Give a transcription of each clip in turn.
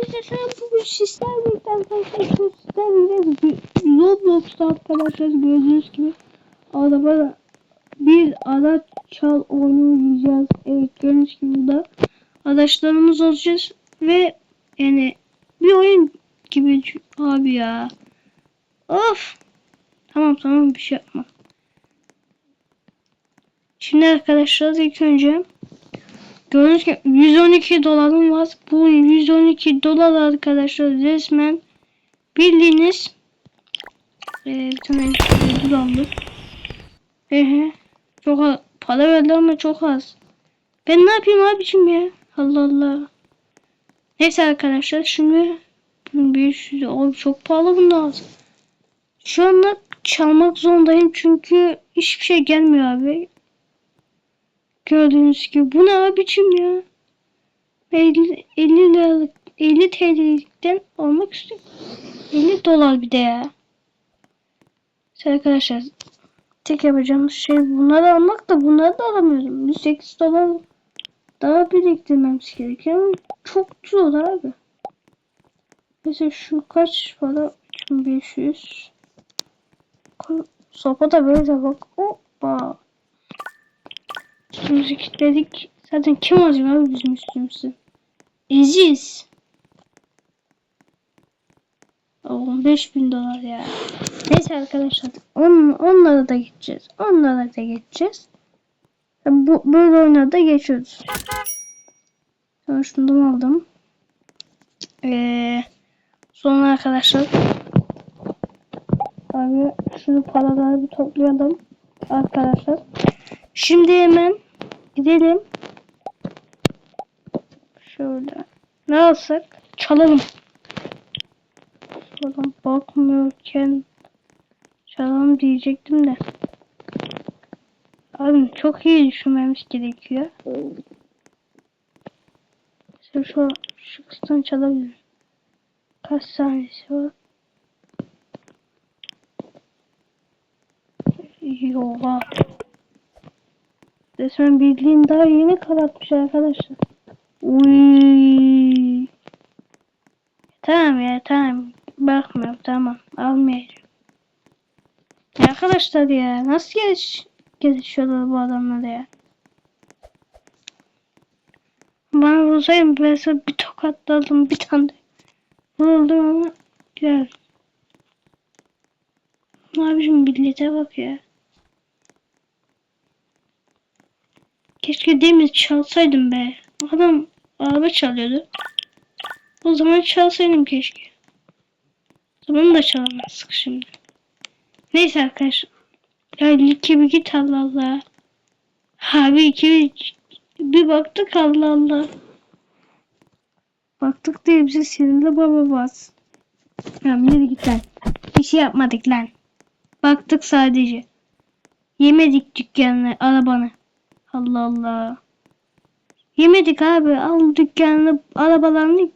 Arkadaşlar bugün sizlerle birlikte arkadaşlar sizlerle bir Roblox'ta arkadaşlar gördüğünüz gibi araba bir araç çal oynayacağız. Evet gördüğünüz gibi burada araçlarımız olacağız ve yani bir oyun gibi abi ya. Of. Tamam tamam bir şey yapma. Şimdi arkadaşlar ilk önce Gördüğünüz gibi 112 dolarım var. Bu 112 dolar arkadaşlar resmen bildiğiniz bir tane. Ehe. Çok az. Para verdi ama çok az. Ben ne yapayım abicim ya? Allah Allah. Neyse arkadaşlar şimdi 1500 abi çok pahalı bunlar. Şu anda çalmak zorundayım çünkü hiçbir şey gelmiyor abi. Gördüğünüz gibi bu ne abicim ya? 50, 50 liralık 50 TL'likten almak istiyorum. 50 dolar bir de ya. İşte arkadaşlar tek yapacağımız şey bunları almak da bunları da alamıyorum. 108 dolar daha biriktirmemiz gerekiyor. Çok zor abi. Mesela şu kaç para? 3500. Sopa da böyle bak. Hoppa. Üstümüzü kilitledik. Zaten kim alacak abi bizim üstümüzü? Eziz. 15 bin dolar ya. Neyse arkadaşlar. On, onlara da gideceğiz. Onlara da geçeceğiz. Bu, böyle oyunlarda geçiyoruz. Sonra şundan aldım. Ee, sonra arkadaşlar abi şunu paraları bir toplayalım arkadaşlar. Şimdi hemen gidelim. Şöyle. Ne alsak? Çalalım. Şuradan bakmıyorken çalalım diyecektim de. Abi çok iyi düşünmemiz gerekiyor. Mesela şu, şu kıstan çalabilirim. Kaç saniyesi var? Yoga. Resmen bildiğin daha yeni kapatmış arkadaşlar. Uy. Tamam ya tamam. Bakmıyorum tamam. Almayacağım. Ya arkadaşlar ya nasıl geliş gelişiyorlar bu adamlar ya. Bana vursayım ben sana bir tokatladım bir tane de. Vuruldum ama gel. Abicim millete bak ya. Keşke demir çalsaydım be. Adam araba çalıyordu. O zaman çalsaydım keşke. Zaman da çalamazdık şimdi. Neyse arkadaşlar. Ya iki bir git Allah Allah. Abi iki bir, bir baktık Allah Allah. Baktık diye bize sinirli baba bas. Ya nereye git lan. Bir şey yapmadık lan. Baktık sadece. Yemedik dükkanını, arabanı. Allah Allah. Yemedik abi. Al dükkanını, arabalarını.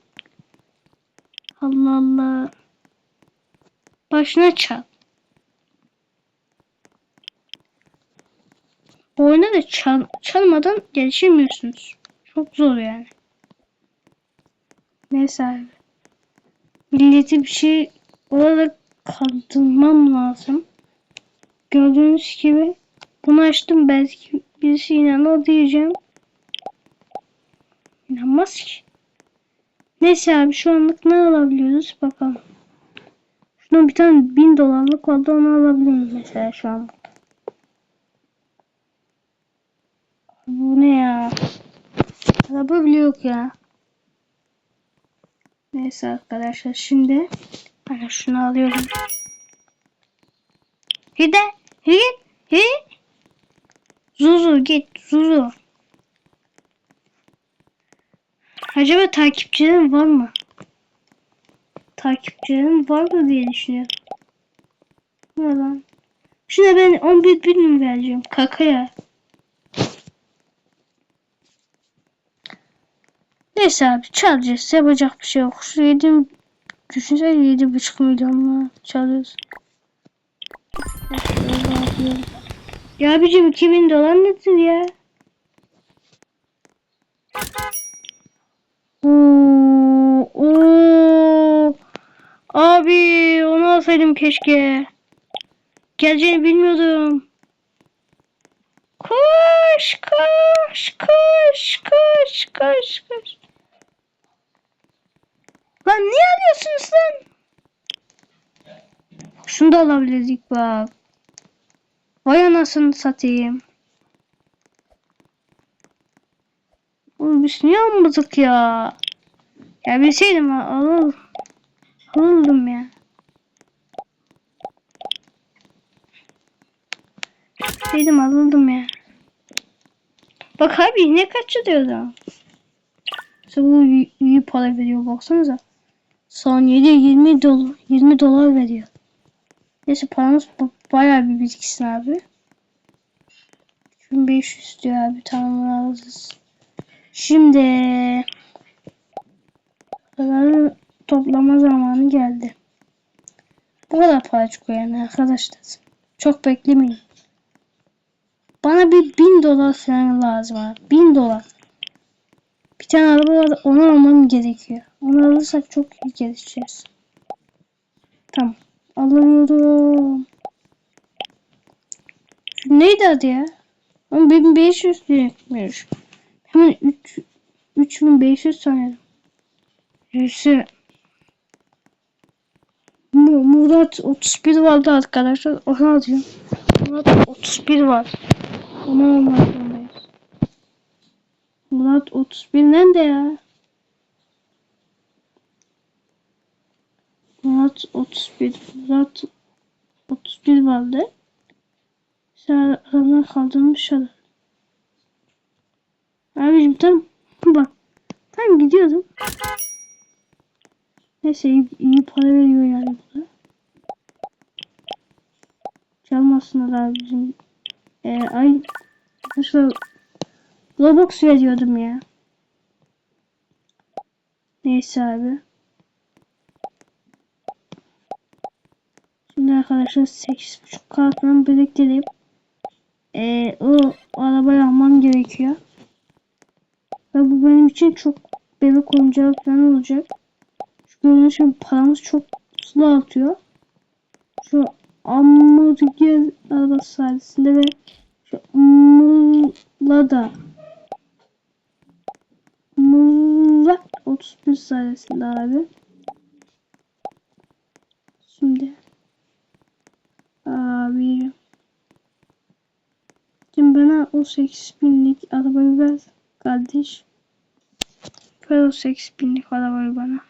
Allah Allah. Başına çal. Bu da çal, çalmadan gelişemiyorsunuz. Çok zor yani. Neyse abi. Milleti bir şey olarak kaldırmam lazım. Gördüğünüz gibi bunu açtım belki birisi inanır diyeceğim. İnanmaz ki. Neyse abi şu anlık ne alabiliyoruz bakalım. Şuna bir tane bin dolarlık oldu onu alabilirim mesela şu an. Bu ne ya? Araba bile yok ya. Neyse arkadaşlar şimdi ben şunu alıyorum. Hide, hide, hide. Zuzu git, Zuzu. Acaba takipçilerin var mı? Takipçilerin var mı diye düşünüyorum. Ne lan? Şuna ben 11 bin vereceğim. Kakaya. Neyse abi çalacağız. Yapacak bir şey yok. Şu 7 düşünsene 7,5 milyonla çalıyoruz. Ya abicim 2000 dolar nedir ya? Oo, oo. Abi onu alsaydım keşke. Geleceğini bilmiyordum. Koş koş koş koş koş koş. Lan niye alıyorsunuz lan? Şunu da alabilirdik bak. Vay anasını satayım. Oğlum biz niye almadık ya? Ya bilseydim al alırdım ya. Bilseydim alırdım ya. Bak abi ne kaçı diyordu. Bu iyi, iyi para veriyor baksanıza. Saniyede 20 dolar 20 dolar veriyor. Neyse paramız ba- bayağı bir biriksin abi. 3500 diyor abi tamam alırız. Şimdi paraları toplama zamanı geldi. Bu kadar para çıkıyor yani arkadaşlar. Çok beklemeyin. Bana bir bin dolar falan lazım abi. Bin dolar. Bir tane araba var onu almam gerekiyor. Onu alırsak çok iyi gelişeceğiz. Tamam. Alıyorum. Neydi adı ya? Ama 1500 direktmiş. Hemen 3 3500 sanırım. Neyse. Mu- Murat 31 vardı arkadaşlar. Onu alıyorum. Murat 31 var. Onu almak zorundayız. Murat 31 nerede ya? Murat 31. Murat 31 vardı. Sen aradan kaldırmış adam. Abicim tam bak. Tam gidiyordum. Neyse iyi, iyi para veriyor yani burada. Çalmasınlar abicim. Ee, ay nasıl Robux veriyordum ya. Neyse abi. Şimdi arkadaşlar 8.5 kartını biriktirip ee, o, arabayı almam gerekiyor. Ve bu benim için çok bebek oyuncağı falan olacak. Şu gördüğünüz gibi paramız çok hızlı artıyor. Şu hamburger arabası sayesinde ve şu Mulada Murat 31 sayesinde abi. 18 binlik arabayı ver kardeş. Ver o 8 binlik arabayı bana.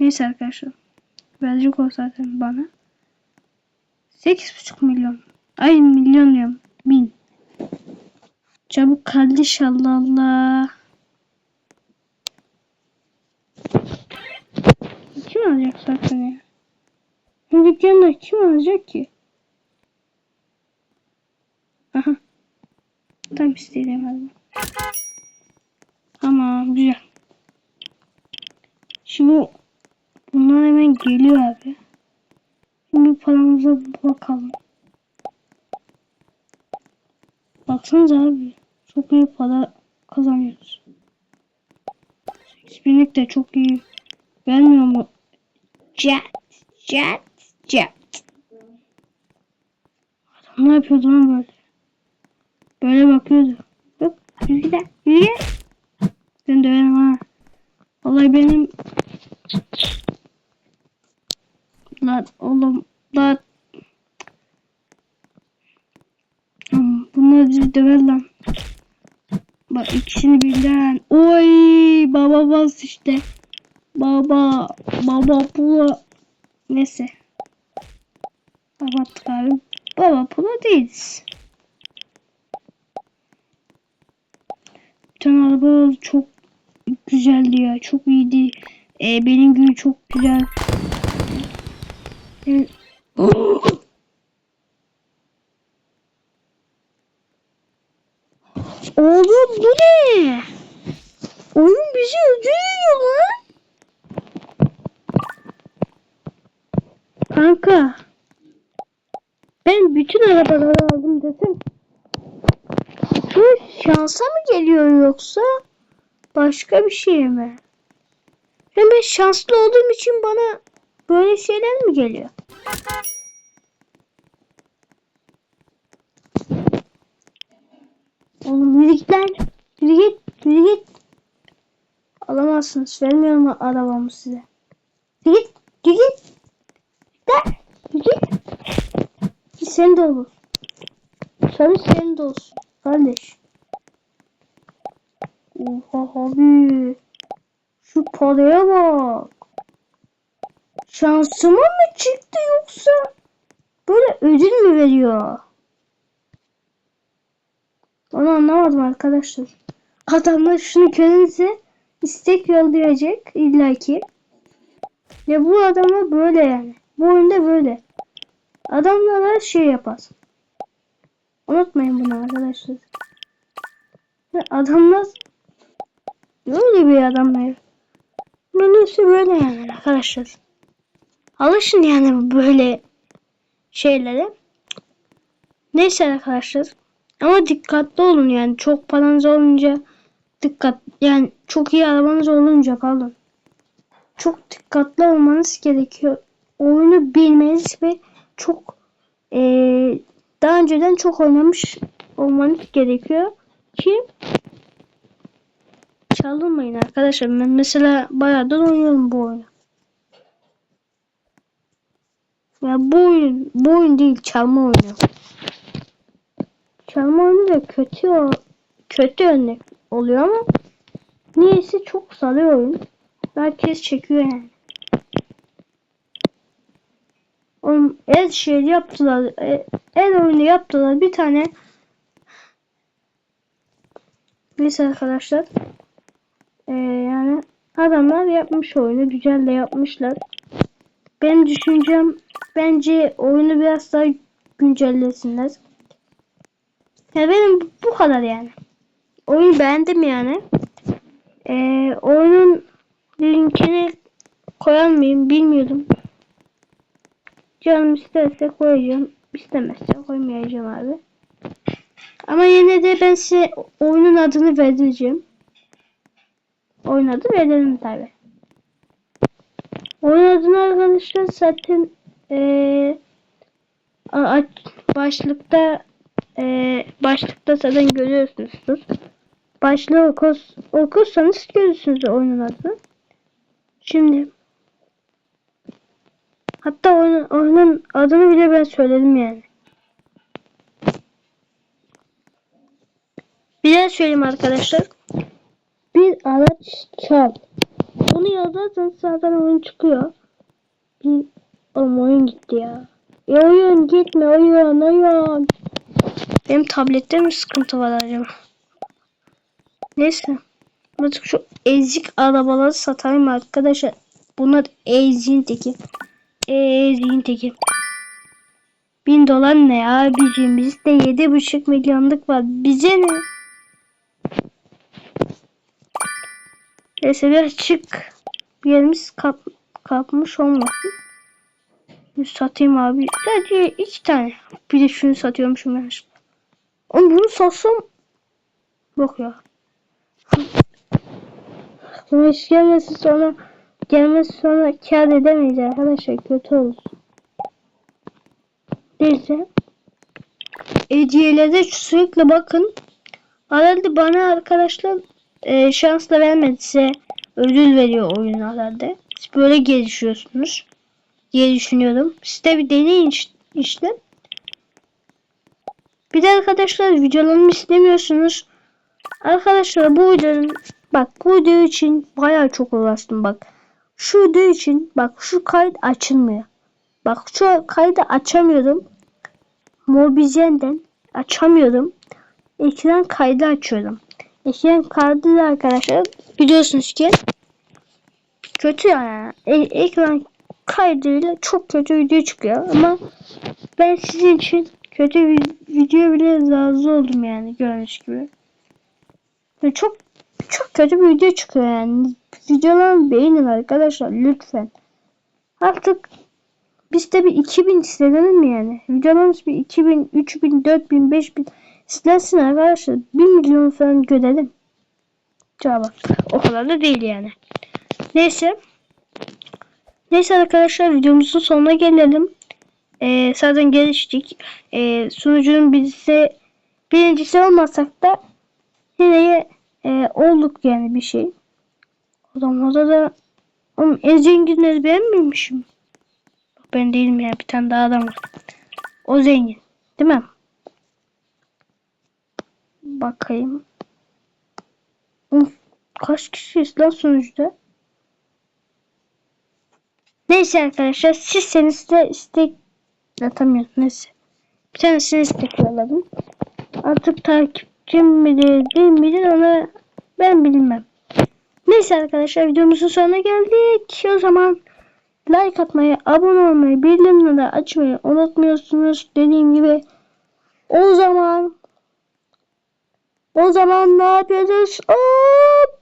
Neyse arkadaşlar. Verecek o zaten bana. 8,5 milyon. Ay milyon diyorum. Bin. Çabuk kardeş Allah Allah. Kim alacak zaten ya? Dükkanı kim alacak ki? Aha. Tam istediğim araba. Tamam güzel. Şimdi bunlar hemen geliyor abi. Şimdi paramıza bakalım. Baksanıza abi. Çok iyi para kazanıyoruz. 8000'lik de çok iyi. Vermiyor mu? Jet, jet, jet. Adam ne yapıyordu lan böyle? Böyle bakıyordu. Bak yürü de yürü. Ben döverim ha. Vallahi benim Lan oğlum lan Bunlar bizi döver lan. Bak ikisini birden. Oy baba bas işte. Baba baba pula. Neyse. Kapattık abi. Baba pula değiliz. Tane araba aldı, çok güzeldi ya. Çok iyiydi. Ee, benim gibi çok güzel. Evet. Oğlum bu ne? Oyun bizi öldürüyor lan. Kanka. Ben bütün arabaları aldım desem. Şu şansa mı geliyor yoksa başka bir şey mi? Hem ben şanslı olduğum için bana böyle şeyler mi geliyor? Oğlum yürü git lan. Alamazsınız. Vermiyorum arabamı size. Yürü git. Yürü git. Lan. Yürü sen de olur. Tabii senin de olsun. Kardeş. Oha abi. Şu paraya bak. Şansıma mı çıktı yoksa böyle ödül mü veriyor? Onu anlamadım arkadaşlar. Adamlar şunu görünce istek yollayacak illaki. Ya bu adamlar böyle yani. Bu oyunda böyle. Adamlara şey yapar. Unutmayın bunu arkadaşlar. Ya adamlar böyle bir adamlar. Menüsü böyle yani arkadaşlar. Alışın yani böyle şeylere. Neyse arkadaşlar. Ama dikkatli olun yani. Çok paranız olunca dikkat yani çok iyi arabanız olunca pardon. Çok dikkatli olmanız gerekiyor. Oyunu bilmeniz ve çok eee, daha önceden çok oynamış olmanız gerekiyor ki çalınmayın arkadaşlar. Ben mesela bayağıdır oynuyorum bu oyunu. Ya bu oyun, bu oyun değil çalma oyunu. Çalma oyunu da kötü o kötü örnek oluyor ama niyeyse çok sarıyor oyun. Herkes çekiyor yani. Oğlum el şey yaptılar. e, El oyunu yaptılar. Bir tane Neyse arkadaşlar. Ee, yani adamlar yapmış oyunu. Güzel de yapmışlar. Benim düşüncem bence oyunu biraz daha güncellesinler. Ya benim bu kadar yani. Oyunu beğendim yani. Ee, oyunun linkini koyar mıyım bilmiyordum. Canım isterse koyacağım. İstemezse koymayacağım abi. Ama yine de ben size oyunun adını vereceğim. Oyun adı verelim tabi. Oyun adını arkadaşlar zaten ee, başlıkta ee, başlıkta zaten görüyorsunuzdur. Başlığı okus, okursanız görürsünüz oyunun adını. Şimdi hatta oyunun, oyunun adını bile ben söyledim yani. Bir daha söyleyeyim arkadaşlar. Bir araç çal. Bunu yazarsanız zaten oyun çıkıyor. Bir... Oğlum oyun gitti ya. E oyun gitme oyun oyun. Benim tablette mi sıkıntı var acaba? Neyse. Artık şu ezik arabaları satayım arkadaşlar. Bunlar eziğin teki. Eziğin teki. Bin dolar ne ya abicim? Bizde yedi buçuk milyonluk var. Bize ne? Neyse biraz çık. Bir yerimiz kap, kapmış olmasın. Bunu satayım abi. Sadece iki tane. Bir de şunu satıyormuşum yanlışlıkla. Oğlum bunu satsam Yok ya. Sonra iş gelmesi sonra gelmesi sonra kar edemeyiz arkadaşlar. Kötü olur. Neyse. Hediyelere sürekli bakın. Herhalde bana arkadaşlar e, şans da vermedi ödül veriyor oyun herhalde. Siz böyle gelişiyorsunuz diye düşünüyorum. Siz de bir deneyin iş- işte. Bir de arkadaşlar videolarımı istemiyorsunuz. Arkadaşlar bu videonun bak bu video için bayağı çok uğraştım bak. Şu video için bak şu kayıt açılmıyor. Bak şu kaydı açamıyorum. Mobizen'den açamıyorum. Ekran kaydı açıyorum. Ekran kaydı da arkadaşlar biliyorsunuz ki kötü yani. E- ekran kaydıyla çok kötü video çıkıyor ama ben sizin için kötü video bile razı oldum yani gördüğünüz gibi. Ve çok çok kötü bir video çıkıyor yani. Videolarımı beğenin arkadaşlar lütfen. Artık biz de bir 2000 istedim mi yani? Videolarımız bir 2000, 3000, 4000, 5000 istersin arkadaşlar. 1 milyon falan görelim. Cevap o kadar da değil yani. Neyse. Neyse arkadaşlar videomuzun sonuna gelelim. Ee, zaten geliştik. Ee, sunucunun birisi birincisi olmasak da yine e, olduk yani bir şey. O zaman orada da Oğlum en zenginleri ben miymişim? Bak ben değilim ya. Bir tane daha adam var. O zengin. Değil mi? Bakayım. Oğlum, kaç kişiyiz lan sonuçta? Neyse arkadaşlar sizseniz de istek atamıyorum neyse. Bir tanesini istek yolladım. Artık takipçim midir değil midir onu ben bilmem. Neyse arkadaşlar videomuzun sonuna geldik. O zaman like atmayı, abone olmayı, bildirimleri açmayı unutmuyorsunuz. Dediğim gibi o zaman o zaman ne yapıyoruz? Hop!